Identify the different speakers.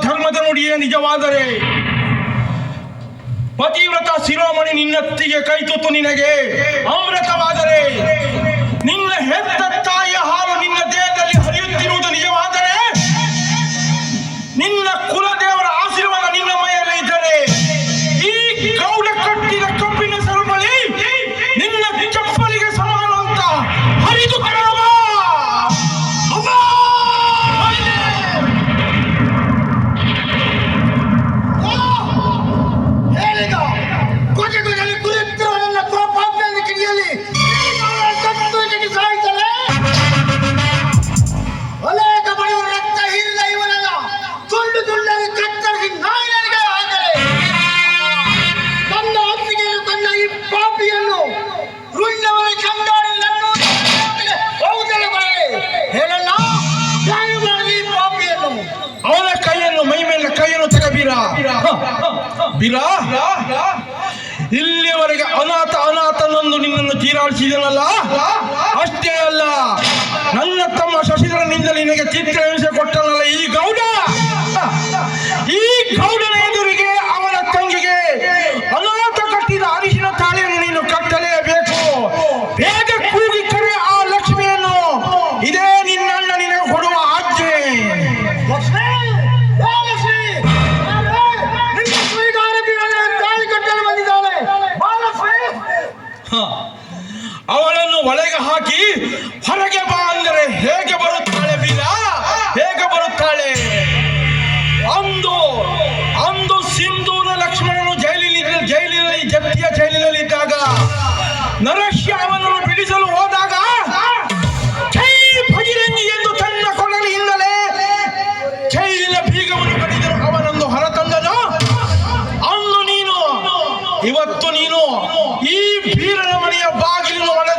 Speaker 1: ಧರ್ಮದ ನುಡಿಯೇ ನಿಜವಾದರೆ ಪತಿವ್ರತ ಶಿರೋಮಣಿ ನಿನ್ನತ್ತಿಗೆ ಕೈತುತ್ತು ನಿನಗೆ ಅಮೃತವಾದರೆ ಪಿಲ ಇಲ್ಲಿಯವರೆಗೆ ಅನಾಥ ಅನಾಥನೊಂದು ನಿನ್ನನ್ನು ಚೀರಾಡಿಸಿದನಲ್ಲ ಅವಳನ್ನು ಒಳಗೆ ಹಾಕಿ ಹೊರಗೆ ಬಾ ಅಂದರೆ ಹೇಗೆ ಬರುತ್ತಾಳೆ ಬೀರ ಹೇಗೆ ಬರುತ್ತಾಳೆ? ಅಂದು ಅಂದು ಸಿಂಧೂರ ಲಕ್ಷ್ಮಣನು ಜೈಲಿನಲ್ಲಿ ಜೈಲಿನಲ್ಲಿ ಜಪ್ತಿಯ ಜೈಲಿನಲ್ಲಿ ಇದ್ದಾಗ ನರಶ್ಯ ಅವನನ್ನು ಬಿಡಿಸಲು ಈ ಬೀರನ ಮನೆಯ ಬಾಗಿಲಿನ ಒಳಗೆ